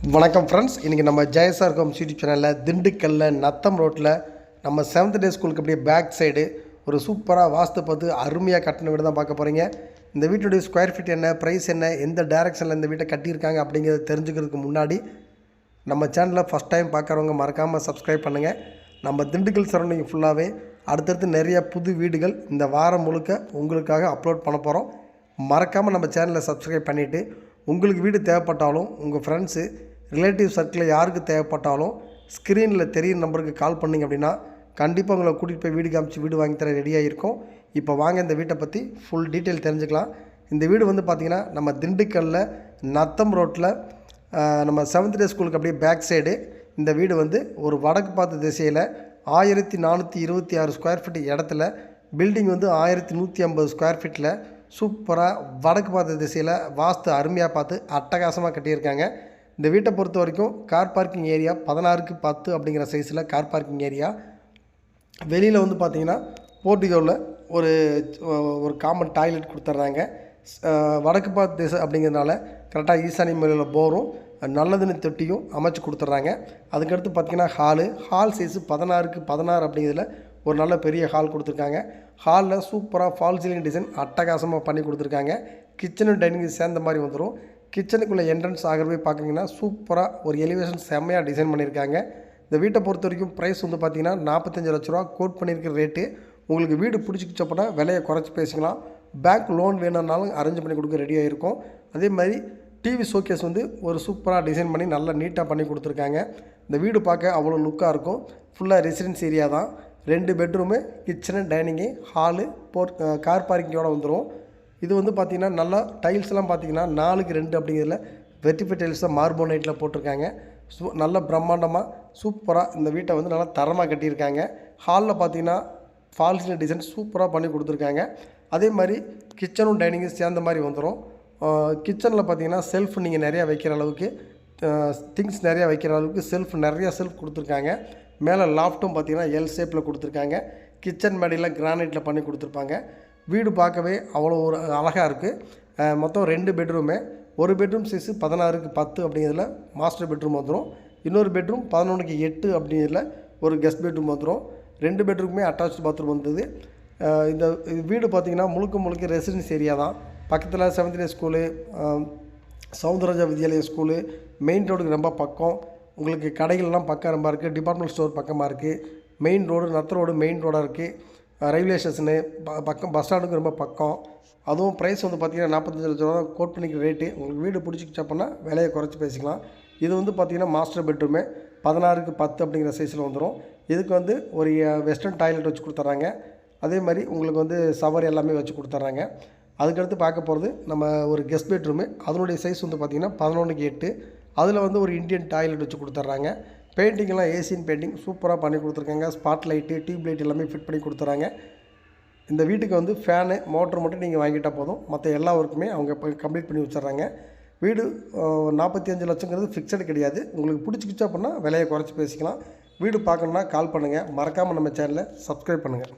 வணக்கம் ஃப்ரெண்ட்ஸ் இன்றைக்கி நம்ம ஜெயசார் ஹோம்ஸ் யூடியூப் சேனலில் திண்டுக்கல்லில் நத்தம் ரோட்டில் நம்ம செவன்த் டே ஸ்கூலுக்கு அப்படியே பேக் சைடு ஒரு சூப்பராக வாஸ்து பார்த்து அருமையாக கட்டின வீடு தான் பார்க்க போகிறீங்க இந்த வீட்டுடைய ஸ்கொயர் ஃபீட் என்ன ப்ரைஸ் என்ன எந்த டேரெக்ஷனில் இந்த வீட்டை கட்டியிருக்காங்க அப்படிங்கிறத தெரிஞ்சுக்கிறதுக்கு முன்னாடி நம்ம சேனலில் ஃபஸ்ட் டைம் பார்க்குறவங்க மறக்காமல் சப்ஸ்கிரைப் பண்ணுங்கள் நம்ம திண்டுக்கல் சரௌண்டிங் ஃபுல்லாகவே அடுத்தடுத்து நிறைய புது வீடுகள் இந்த வாரம் முழுக்க உங்களுக்காக அப்லோட் பண்ண போகிறோம் மறக்காமல் நம்ம சேனலை சப்ஸ்கிரைப் பண்ணிவிட்டு உங்களுக்கு வீடு தேவைப்பட்டாலும் உங்கள் ஃப்ரெண்ட்ஸு ரிலேட்டிவ் சர்க்கிளில் யாருக்கு தேவைப்பட்டாலும் ஸ்க்ரீனில் தெரியிற நம்பருக்கு கால் பண்ணிங்க அப்படின்னா கண்டிப்பாக உங்களை கூட்டிகிட்டு போய் வீடு காமிச்சு வீடு வாங்கி தர ரெடியாக இருக்கும். இப்போ வாங்க இந்த வீட்டை பற்றி ஃபுல் டீட்டெயில் தெரிஞ்சுக்கலாம். இந்த வீடு வந்து பார்த்திங்கன்னா நம்ம திண்டுக்கல்லில் நத்தம் ரோட்டில் நம்ம செவன்த் டே ஸ்கூலுக்கு அப்படியே பேக் சைடு இந்த வீடு வந்து ஒரு வடக்கு பார்த்த திசையில் ஆயிரத்தி நானூற்றி இருபத்தி ஆறு ஸ்கொயர் ஃபீட் இடத்துல பில்டிங் வந்து ஆயிரத்தி நூற்றி ஐம்பது ஸ்கொயர் ஃபீட்டில் சூப்பராக வடக்கு பார்த்த திசையில் வாஸ்து அருமையாக பார்த்து அட்டகாசமாக கட்டியிருக்காங்க. இந்த வீட்டை பொறுத்த வரைக்கும் கார் பார்க்கிங் ஏரியா பதினாறுக்கு பத்து அப்படிங்கிற சைஸில் கார் பார்க்கிங் ஏரியா வெளியில் வந்து பார்த்தீங்கன்னா போர்ட்டிகோவில் ஒரு ஒரு காமன் டாய்லெட் கொடுத்துட்றாங்க. வடக்கு பார்த்து திசை அப்படிங்கிறதுனால கரெக்டாக ஈசானி முறையில் போரும். நல்லதுன்னு தொட்டியும் அமைச்சு கொடுத்துட்றாங்க. அதுக்கடுத்து பார்த்தீங்கன்னா ஹாலு ஹால் சைஸு பதினாறுக்கு பதினாறு அப்படிங்கிறதுல ஒரு நல்ல பெரிய ஹால் கொடுத்துருக்காங்க. ஹாலில் சூப்பராக ஃபால் சீலிங் டிசைன் அட்டகாசமாக பண்ணி கொடுத்துருக்காங்க. கிச்சனும் டைனிங் சேர்ந்த மாதிரி வந்துடும் கிச்சனுக்குள்ளே என்ட்ரன்ஸ் ஆகிறவே பார்க்குறீங்கன்னா சூப்பராக ஒரு எலிவேஷன் செம்மையாக டிசைன் பண்ணியிருக்காங்க. இந்த வீட்டை பொறுத்த வரைக்கும் ப்ரைஸ் வந்து பார்த்தீங்கன்னா நாற்பத்தஞ்சு லட்ச ரூபா கோட் பண்ணியிருக்கிற ரேட்டு உங்களுக்கு வீடு பிடிச்சிக்கிச்சப்போனா விலையை குறைச்சி பேசிக்கலாம். பேங்க் லோன் வேணும்னாலும் அரேஞ்ச் பண்ணி கொடுக்க ரெடியாக இருக்கும் அதே மாதிரி டிவி ஷோகேஸ் வந்து ஒரு சூப்பராக டிசைன் பண்ணி நல்லா நீட்டாக பண்ணி கொடுத்துருக்காங்க. இந்த வீடு பார்க்க அவ்வளோ லுக்காக இருக்கும். ஃபுல்லாக ரெசிடென்ஸ் ஏரியா தான். ரெண்டு bedroom kitchen dining hall four car பார்க்கிங்கோடு வந்துடும் இது வந்து பார்த்திங்கன்னா நல்லா டைல்ஸ்லாம் பார்த்தீங்கன்னா நாலுக்கு ரெண்டு அப்படிங்கிறதுல வெர்டிஃபை டைல்ஸ் தான் மார்போ நைட்டில் போட்டிருக்காங்க. சூ நல்ல பிரம்மாண்டமாக சூப்பராக இந்த வீட்டை வந்து நல்லா தரமாக கட்டியிருக்காங்க. ஹாலில் பார்த்தீங்கன்னா ஃபால்ஸில் டிசைன் சூப்பராக பண்ணி கொடுத்துருக்காங்க. அதே மாதிரி கிச்சனும் டைனிங்கும் சேர்ந்த மாதிரி வந்துடும் கிச்சனில் பார்த்தீங்கன்னா செல்ஃப் நீங்கள் நிறையா வைக்கிற அளவுக்கு திங்ஸ் நிறையா வைக்கிற அளவுக்கு செல்ஃப் நிறையா செல்ஃப் கொடுத்துருக்காங்க. மேலே லாஃப்ட்டும் பார்த்தீங்கன்னா எல் ஷேப்பில் கொடுத்துருக்காங்க. கிச்சன் மேடையெல்லாம் கிரானைட்டில் பண்ணி கொடுத்துருப்பாங்க. வீடு பார்க்கவே அவ்வளோ ஒரு அழகாக இருக்குது மொத்தம் ரெண்டு பெட்ரூமு. ஒரு பெட்ரூம் சைஸு பதினாறுக்கு பத்து அப்படிங்கிறதுல மாஸ்டர் பெட்ரூம் வந்துடும் இன்னொரு பெட்ரூம் பதினொன்றுக்கு எட்டு அப்படிங்கிறதுல ஒரு கெஸ்ட் பெட்ரூம் வந்துடும் ரெண்டு பெட்ரூமுமே அட்டாச் பாத்ரூம் வந்தது. இந்த இது வீடு பார்த்திங்கன்னா முழுக்க முழுக்க ரெசிடென்ஸ் ஏரியா தான். பக்கத்தில் seventh day school Soundararaja Vidyalaya school main ரோடுக்கு ரொம்ப பக்கம். உங்களுக்கு கடைகள்லாம் பக்கம் ரொம்ப இருக்குது டிபார்ட்மெண்ட் ஸ்டோர் பக்கமாக இருக்குது மெயின் ரோடு நத்த ரோடு மெயின் ரோடாக இருக்குது ரயில்வே ஸ்டேஷனு ப பக்கம் பஸ் ஸ்டாண்டுக்கு ரொம்ப பக்கம். அதுவும் ப்ரைஸ் வந்து பார்த்திங்கன்னா நாற்பத்தஞ்சு லட்ச ரூபா தான் கோட் பண்ணிக்கிற ரேட்டு உங்களுக்கு வீடு பிடிச்சிக்கிச்சப்பன்னா விலையை குறைச்சி பேசிக்கலாம். இது வந்து பார்த்திங்கன்னா மாஸ்டர் பெட்ரூமு பதினாறுக்கு பத்து அப்படிங்கிற சைஸில் வந்துடும் இதுக்கு வந்து ஒரு வெஸ்டர்ன் டாய்லெட் வச்சு கொடுத்துட்றாங்க. அதே மாதிரி உங்களுக்கு வந்து சவர் எல்லாமே வச்சு கொடுத்துட்றாங்க. அதுக்கடுத்து பார்க்க போகிறது நம்ம ஒரு கெஸ்ட் பெட்ரூமு அதனுடைய சைஸ் வந்து பார்த்திங்கன்னா பதினொன்றுக்கு எட்டு. அதில் வந்து ஒரு இண்டியன் டாய்லெட் வச்சு கொடுத்துட்றாங்க. பெயிண்டிங்லாம் ஏசியன் பெயிண்டிங் சூப்பராக பண்ணி கொடுத்துருக்காங்க. ஸ்பாட் லைட்டு டியூப் லைட் எல்லாமே ஃபிட் பண்ணி கொடுத்துறாங்க. இந்த வீட்டுக்கு வந்து ஃபேனு மோட்ரு மட்டும் நீங்கள் வாங்கிட்டால் போதும். மற்ற எல்லா ஒர்க்குமே அவங்க கம்ப்ளீட் பண்ணி வச்சிட்றாங்க. வீடு நாற்பத்தி அஞ்சு லட்சங்கிறது ஃபிக்ஸடு கிடையாது. உங்களுக்கு பிடிச்சிக்கிச்சோ அப்படின்னா விலையை குறைச்சி பேசிக்கலாம். வீடு பார்க்கணுன்னா கால் பண்ணுங்கள் மறக்காமல் நம்ம சேனலை சப்ஸ்கிரைப் பண்ணுங்கள்